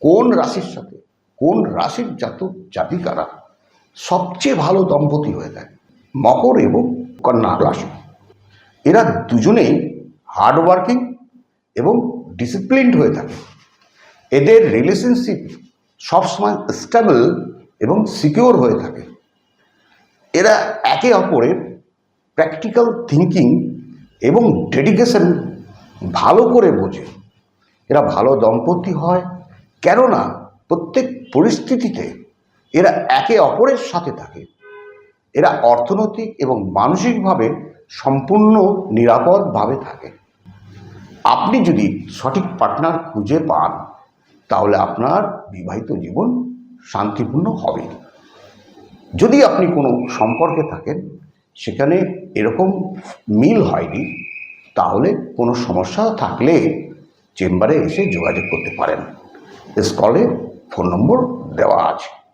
কোন রাশির সাথে, কোন রাশির জাতক জাতিকারা সবচেয়ে ভালো দম্পতি হয়ে থাকে? মকর এবং কন্যা রাশি। এরা দুজনেই হার্ডওয়ার্কিং এবং ডিসিপ্লিনড হয়ে থাকে। এদের রিলেশনশিপ সবসময় স্টেবল এবং সিকিওর হয়ে থাকে। এরা একে অপরের প্র্যাকটিক্যাল থিঙ্কিং এবং ডেডিকেশন ভালো করে বোঝে। এরা ভালো দম্পতি হয় কেননা প্রত্যেক পরিস্থিতিতে এরা একে অপরের সাথে থাকে। এরা অর্থনৈতিক এবং মানসিকভাবে সম্পূর্ণ নিরাপদভাবে থাকে। আপনি যদি সঠিক পার্টনার খুঁজে পান, তাহলে আপনার বিবাহিত জীবন শান্তিপূর্ণ হবে। যদি আপনি কোনো সম্পর্কে থাকেন, সেখানে এরকম মিল হয়নি, তাহলে কোনো সমস্যা থাকলে চেম্বারে এসে যোগাযোগ করতে পারেন। স্কলে ফোন নম্বর দেওয়া আছে।